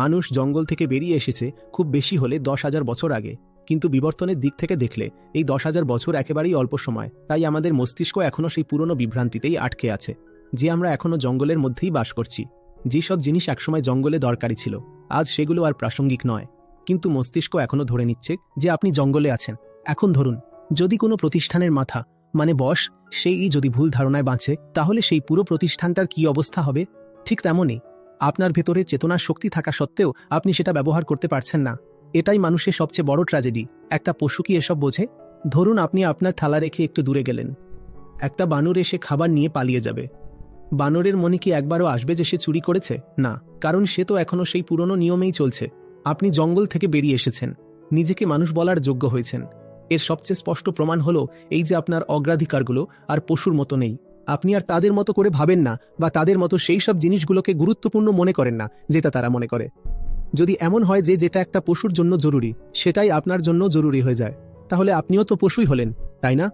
মানুষ জঙ্গল থেকে বেরিয়ে এসেছে খুব বেশি হলে দশ হাজার বছর আগে। কিন্তু বিবর্তনের দিক থেকে দেখলে, এই দশ হাজার বছর একেবারেই অল্প সময়, তাই আমাদের মস্তিষ্ক এখনও সেই পুরনো বিভ্রান্তিতেই আটকে আছে, যে আমরা এখনও জঙ্গলের মধ্যেই বাস করছি। যেসব জিনিস একসময় জঙ্গলে দরকারি ছিল, আজ সেগুলো আর প্রাসঙ্গিক নয়। কিন্তু মস্তিষ্ক এখনও ধরে নিচ্ছে যে আপনি জঙ্গলে আছেন। এখন ধরুন, যদি কোনো প্রতিষ্ঠানের মাথা মানে বস, সেই যদি ভুল ধারণায় বাঁচে, তাহলে সেই পুরো প্রতিষ্ঠানটার কি অবস্থা হবে? ঠিক তেমনই। আপনার ভেতরে চেতনার শক্তি থাকা সত্ত্বেও আপনি সেটা ব্যবহার করতে পারছেন না। এটাই মানুষের সবচেয়ে বড় ট্র্যাজেডি একটা পশু কি এসব বোঝে? ধরুন আপনি আপনার থালা রেখে একটু দূরে গেলেন। একটা বানর এসে খাবার নিয়ে পালিয়ে যাবে। বানরের মনে কি একবারও আসবে যে সে চুরি করেছে? না, কারণ সে তো এখনও সেই পুরনো নিয়মেই চলছে। আপনি জঙ্গল থেকে বেরিয়ে এসেছেন। নিজেকে মানুষ বলার যোগ্য হয়েছেন। এর সবচেয়ে স্পষ্ট প্রমাণ হলো এই যে আপনার অগ্রাধিকারগুলো আর পশুর মতো নেই। আপনি আর তাদের মতো করে ভাবেন না বা তাদের মতো সেই সব জিনিসগুলোকে গুরুত্বপূর্ণ মনে করেন না, যেটা তারা মনে করে। যদি এমন হয় যে যেটা একটা পশুর জন্য জরুরি, সেটাই আপনার জন্য জরুরি হয়ে যায়। তাহলে আপনিও তো পশুই হলেন, তাই না?